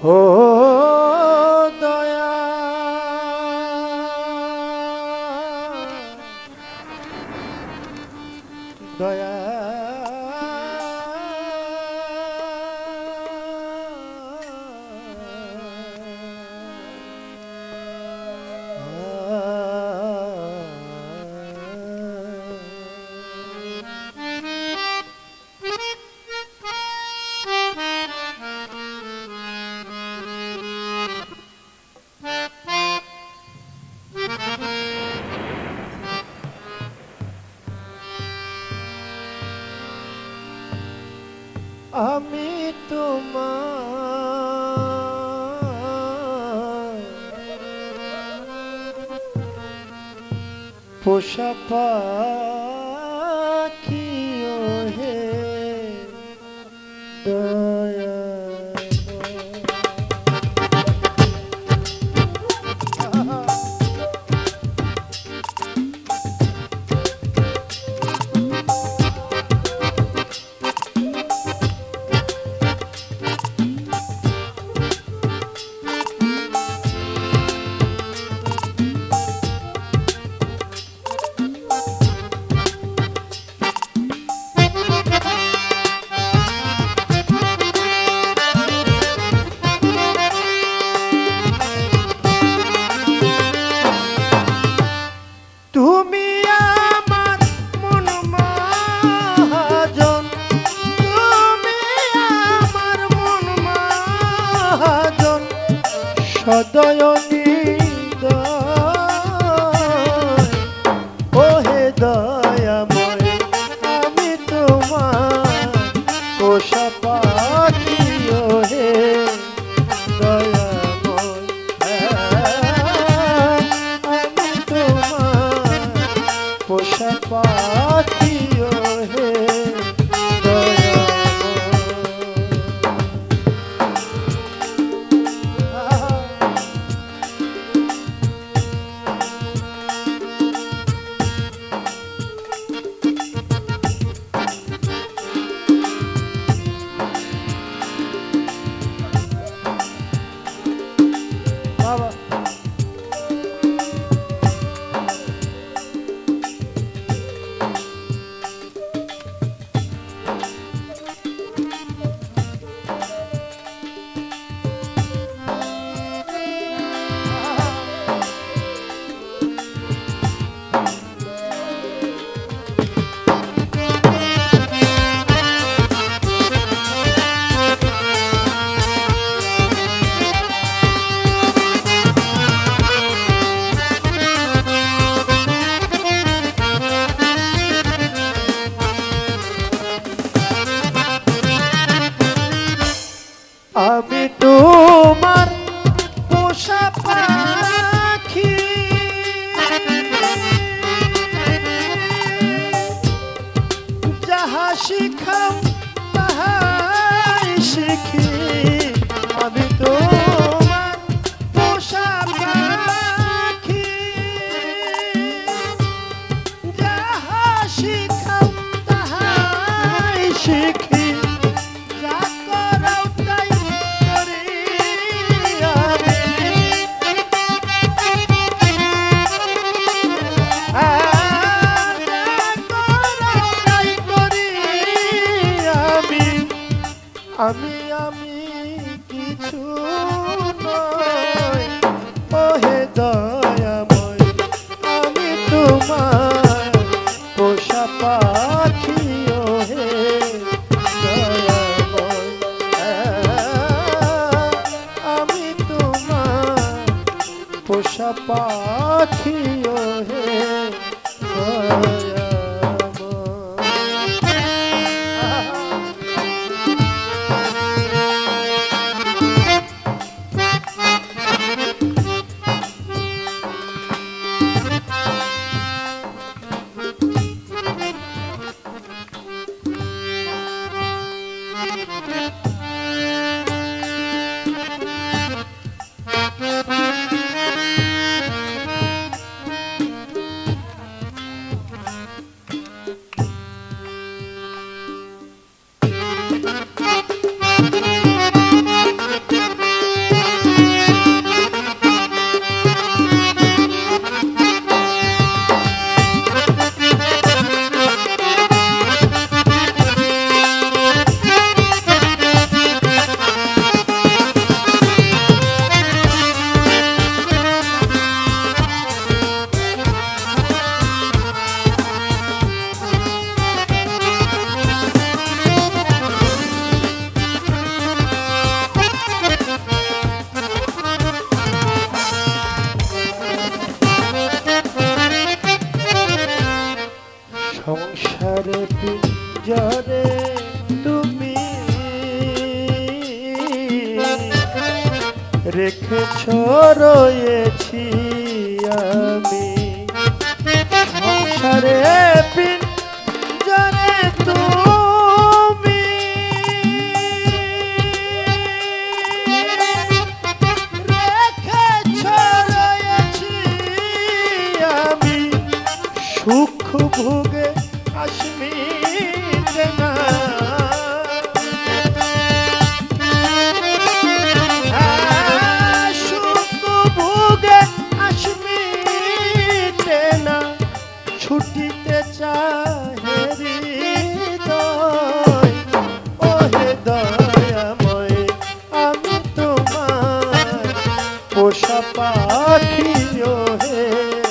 Oh, Daya. Daya. পাখিও হে আমি আমি কিছু নয় ওহে দয়াময় আমি তোমার রেখে ছড়িয়েছি আমি। সংসারে পিন জানে তুমি। রেখেছ রয়েছি আমি। সুখ ভোগে আসমি না। পোষা পাখিও হে।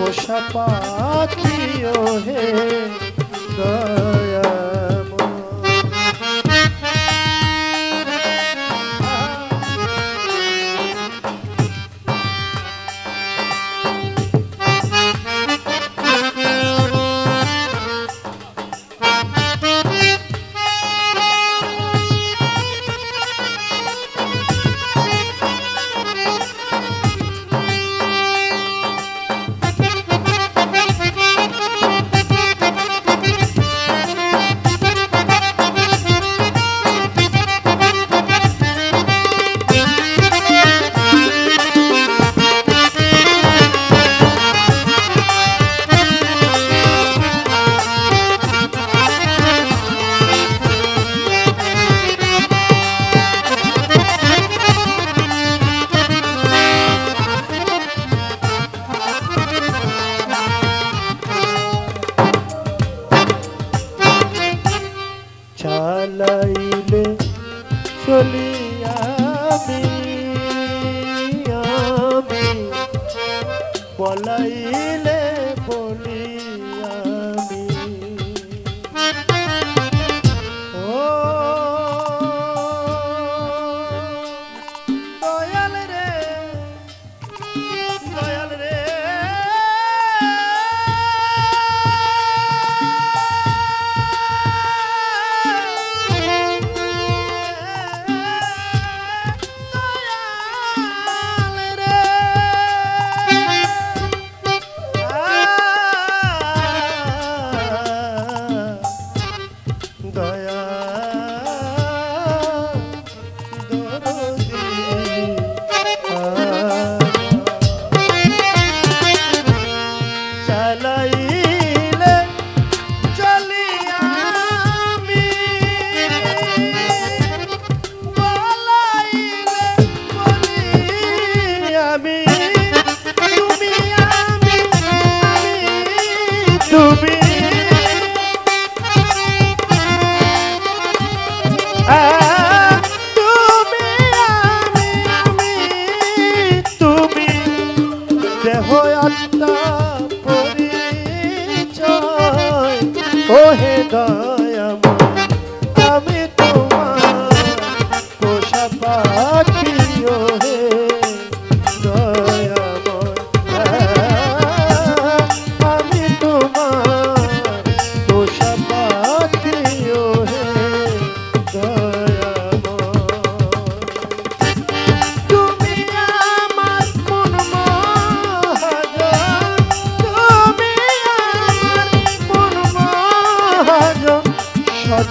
পোষা পাখি হে দা হে দয়াম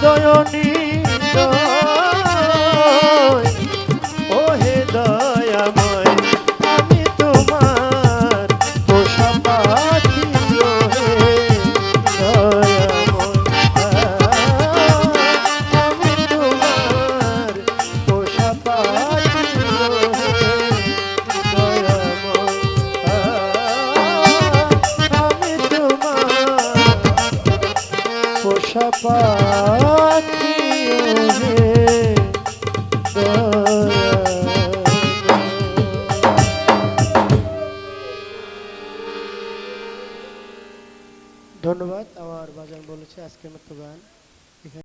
সদয়নী